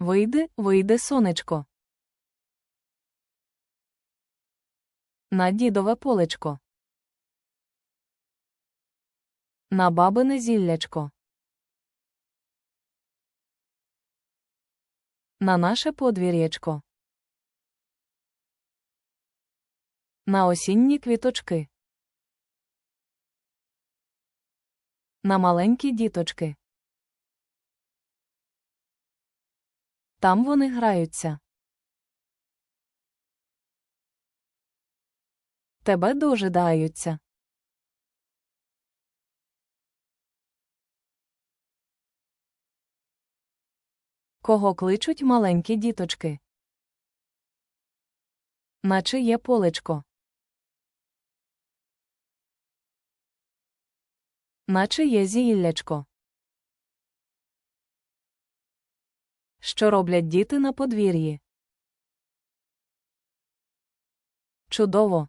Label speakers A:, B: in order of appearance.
A: Вийди, вийди, сонечко. На дідове полечко. На бабине зіллячко. На наше подвір'ячко. На осінні квіточки. На маленькі діточки. Там вони граються. Тебе дожидаються. Кого кличуть маленькі діточки? Наче є полечко. Наче є зіллячко. Що роблять діти на подвір'ї? Чудово!